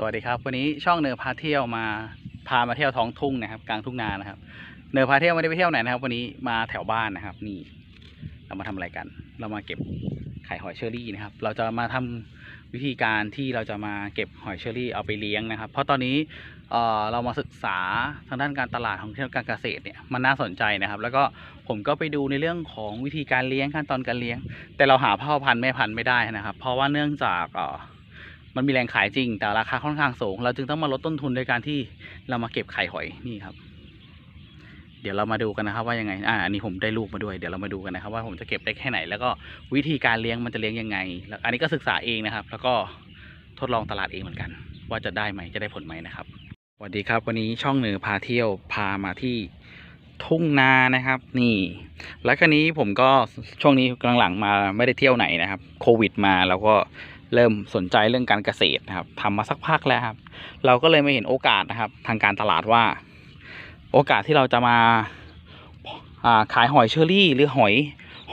สวัสดีครับ วันนี้ช่องเนอพาเที่ยวมาพามาเที่ยวท้องทุ่งนะครับ กลางทุ่งนานะครับ เนอพาเที่ยวไม่ได้ไปเที่ยวไหนนะครับ วันนี้มาแถวบ้านนะครับ นี่เรามาทำอะไรกัน เรามาเก็บไข่หอยเชอรี่นะครับ เราจะมาทำวิธีการที่เราจะมาเก็บหอยเชอรี่เอาไปเลี้ยงนะครับ เพราะตอนนี้เออเรามาศึกษาทางด้านการตลาดของเที่ยวการเกษตรเนี่ยมันน่าสนใจนะครับ แล้วก็ผมก็ไปดูในเรื่องของวิธีการเลี้ยงขั้นตอนการเลี้ยง แต่เราหาพ่อพันธุ์แม่พันธุ์ไม่ได้นะครับ เพราะว่าเนื่องจากเออ มันมีแรงขายจริง แต่ราคาค่อนข้างสูง เราจึงต้องมาลดต้นทุนโดยการที่เรามาเก็บไข่หอยนี่ครับ เดี๋ยวเรามาดูกันนะครับ ว่ายังไง อ่าอันนี้ผมได้ลูกมาด้วย เดี๋ยวเรามาดูกันนะครับ ว่าผมจะเก็บได้แค่ไหน แล้วก็วิธีการเลี้ยงมันจะเลี้ยงยังไง แล้วอันนี้ก็ศึกษาเองนะครับ แล้วก็ทดลองตลาดเองเหมือนกัน ว่าจะได้ไหมจะได้ผลไหมนะครับสวัสดีครับ วันนี้ช่องเหนือพาเที่ยวพามาที่ทุ่งนานะครับ นี่ แล้วก็นี้ผมก็ช่วงนี้กลังหลังมาไม่ได้เที่ยวไหนนะครับ โควิดมาแล้วก็ เริ่มสนใจเรื่องการเกษตรนะครับทำมาสักพักแล้วครับ เราก็เลยไม่เห็นโอกาสนะครับ ทางการตลาดว่า โอกาสที่เราจะมาาขายหอยเชอรี่ หรือหอย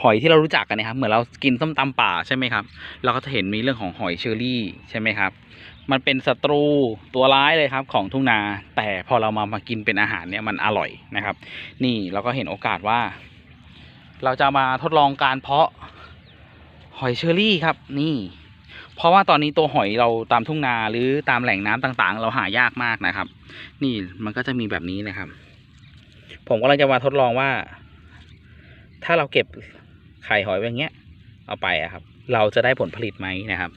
หอยที่เรารู้จักกันนะครับ เหมือนเรากินส้มตำป่าใช่ไหมครับ เราก็จะเห็นมีเรื่องของหอยเชอรี่ใช่ไหมครับ มันเป็นศัตรูตัวร้ายเลยครับของทุ่งนา แต่พอเรามามากินเป็นอาหารเนี่ยมันอร่อยนะครับ นี่เราก็เห็นโอกาสว่า เราจะมาทดลองการเพาะหอยเชอรี่ครับ นี่ เพราะว่าตอนนี้ตัวหอยเราตามทุ่งนาหรือตามแหล่งน้ำต่างๆ เราหายากมากนะครับ นี่มันก็จะมีแบบนี้นะครับ ผมก็เลยจะมาทดลองว่า ถ้าเราเก็บไข่หอยแบบเงี้ย เอาไปอะครับ เราจะได้ผลผลิตไหมนะครับ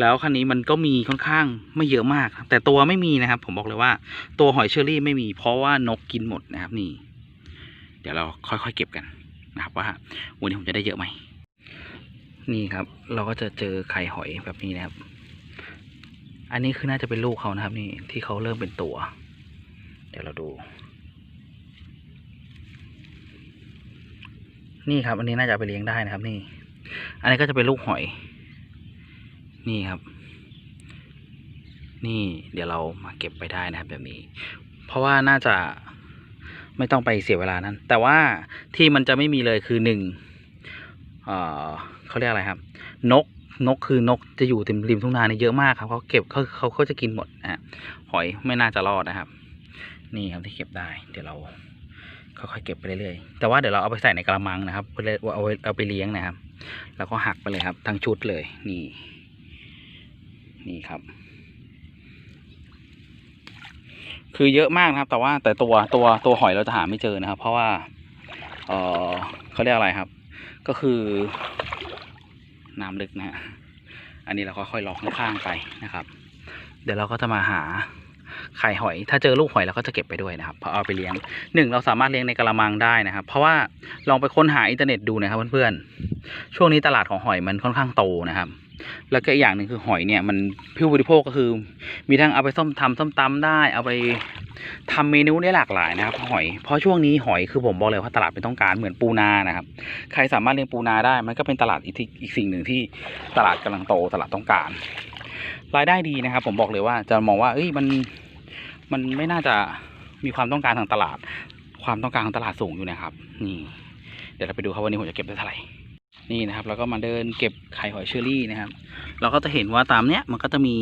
แล้วคันนี้มันก็มีค่อนข้างไม่เยอะมาก แต่ตัวไม่มีนะครับ ผมบอกเลยว่า ตัวหอยเชอรี่ไม่มี เพราะว่านกกินหมดนะครับ นี่ เดี๋ยวเราค่อยๆเก็บกันนะครับว่าวันนี้ผมจะได้เยอะไหม นี่ครับ เราก็จะเจอไข่หอยแบบนี้นะครับ อันนี้คือน่าจะเป็นลูกเขานะครับ นี่ที่เขาเริ่มเป็นตัว เดี๋ยวเราดู นี่ครับ อันนี้น่าจะไปเลี้ยงได้นะครับ นี่ อันนี้ก็จะเป็นลูกหอย นี่ครับ นี่เดี๋ยวเรามาเก็บไปได้นะครับ แบบนี้ เพราะว่าน่าจะไม่ต้องไปเสียเวลานั้น แต่ว่าที่มันจะไม่มีเลยคือหนึ่งเอ่อ เขาเรียกอะไรครับ นกนกคือนกจะอยู่ริมริมทุ่งนาเนี่ยเยอะมากครับเขาเก็บเขาเขาเขาจะกินหมดนะฮะหอยไม่น่าจะรอดนะครับ นี่ครับที่เก็บได้ เดี๋ยวเราค่อยๆเก็บไปเรื่อยๆแต่ว่าเดี๋ยวเราเอาไปใส่ในกระมังนะครับเพื่อเอาไว้เอาไปเลี้ยงนะครับ แล้วก็หักไปเลยครับทั้งชุดเลยนี่ นี่ครับ คือเยอะมากนะครับ แต่ว่าแต่ตัวตัวตัวหอยเราจะหาไม่เจอนะครับ เพราะว่าเออเขาเรียกอะไรครับ ก็คือ น้ำลึกนะฮะอันนี้เราก็ค่อยๆลอกข้างๆไปนะครับ เดี๋ยวเราก็จะมาหาไข่หอย ถ้าเจอลูกหอยเราก็จะเก็บไปด้วยนะครับเพราะเอาไปเลี้ยงหนึ่งเราสามารถเลี้ยงในกระมังได้นะครับ เพราะว่าลองไปค้นหาอินเทอร์เน็ตดูนะครับเพื่อนๆช่วงนี้ตลาดของหอยมันค่อนข้างโตนะครับ แล้วก็อีกอย่างหนึ่งคือหอยเนี่ยมันผู้บริโภคก็คือ มีทั้งเอาไปส้มทำส้มตำได้ เอาไปทำเมนูได้หลากหลายนะครับหอย เพราะช่วงนี้หอยคือผมบอกเลยว่าตลาดเป็นต้องการเหมือนปูนานะครับ ใครสามารถเลี้ยงปูนาได้ มันก็เป็นตลาดอีกอีกสิ่งหนึ่งที่ตลาดกำลังโตตลาดต้องการ รายได้ดีนะครับ ผมบอกเลยว่าจะมองว่า เอ้ยมันมันไม่น่าจะมีความต้องการทางตลาด ความต้องการของตลาดสูงอยู่นะครับนี่เดี๋ยวเราไปดูครับวันนี้ผมจะเก็บได้เท่าไหร่ นี่นะครับแล้วก็มาเดินเก็บไข่หอยเชอรี่นะครับ เราก็จะเห็นว่าตามเนี้ยมันก็จะมี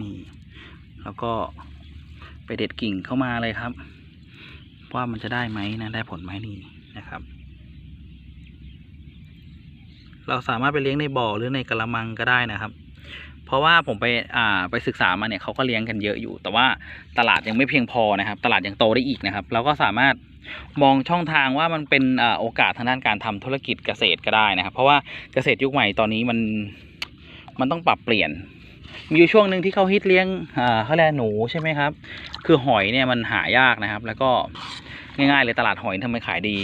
นี่แล้วก็ไปเด็ดกิ่งเข้ามาเลยครับ ว่ามันจะได้ไหมนะได้ผลไหมนี่นะครับ เราสามารถไปเลี้ยงในบ่อหรือในกระมังก็ได้นะครับ เพราะว่าผมไปอ่าไปศึกษามาเนี่ยเขาก็เลี้ยงกันเยอะอยู่ แต่ว่าตลาดยังไม่เพียงพอนะครับ ตลาดยังโตได้อีกนะครับ เราก็สามารถมองช่องทางว่ามันเป็นอ่าโอกาสทางด้านการทำธุรกิจเกษตรก็ได้นะครับ เพราะว่าเกษตรยุคใหม่ตอนนี้มันมันต้องปรับเปลี่ยน มีอยู่ช่วงหนึ่งที่เขาฮิตเลี้ยงอ่าเขาเรียกหนูใช่ไหมครับ คือหอยเนี่ยมันหายากนะครับ แล้วก็ง่ายๆเลยตลาดหอยทำไมขายดี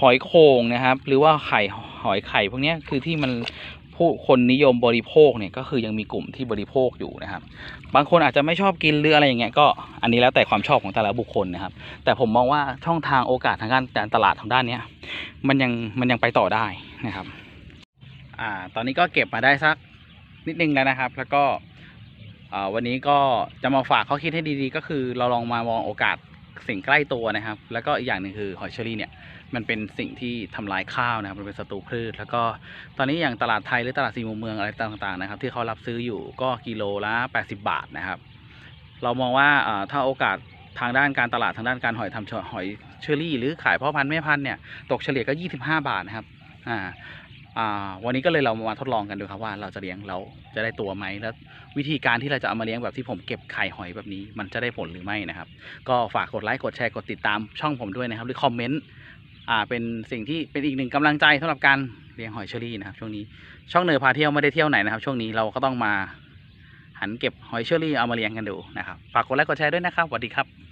หอยโข่งนะครับ หรือว่าไข่หอยไข่พวกเนี้ยคือที่มัน ผู้คนนิยมบริโภคเนี่ยก็คือยังมีกลุ่มที่บริโภคอยู่นะครับ บางคนอาจจะไม่ชอบกินหรืออะไรอย่างเงี้ยก็อันนี้แล้วแต่ความชอบของแต่ละบุคคลนะครับ แต่ผมมองว่าช่องทางโอกาสทางการตลาดทางด้านเนี้ยมันยังมันยังไปต่อได้นะครับอ่าตอนนี้ก็เก็บมาได้สักนิดนึงแล้วนะครับ แล้วก็วันนี้ก็จะมาฝากข้อคิดให้ดีๆ ก็คือเราลองมามองโอกาสสิ่งใกล้ตัวนะครับ แล้วก็อีกอย่างหนึ่งคือหอยเชอรี่เนี่ย มันเป็นสิ่งที่ทำลายข้าวนะครับมันเป็นศัตรูพืช แล้วก็ตอนนี้อย่างตลาดไทยหรือตลาดสี่มุมเมืองอะไรต่างๆนะครับ ที่เขารับซื้ออยู่ก็กิโลละ 80 บาทนะครับ เรามองว่าถ้าโอกาสทางด้านการตลาดทางด้านการหอยทำหอยเชอรี่ หรือขายพ่อพันธุ์แม่พันธุ์เนี่ยตกเฉลี่ยก็ 25 บาทนะครับอ่าอ่าวันนี้ก็เลยเรามาทดลองกันดูครับว่าเราจะเลี้ยงเราจะได้ตัวไหมแล้ววิธีการที่เราจะเอามาเลี้ยงแบบที่ผมเก็บไข่หอยแบบนี้ มันจะได้ผลหรือไม่นะครับ ก็ฝากกดไลค์กดแชร์กดติดตามช่องผมด้วยนะครับ หรือคอมเมนต์ อ่าเป็นสิ่งที่เป็นอีกหนึ่งกำลังใจสำหรับการเลี้ยงหอยเชอรี่นะครับ ช่วงนี้ช่องเนอพาเที่ยวไม่ได้เที่ยวไหนนะครับ ช่วงนี้เราก็ต้องมาหันเก็บหอยเชอรี่เอามาเลี้ยงกันดูนะครับฝากกดไลค์กดแชร์ด้วยนะครับสวัสดีครับ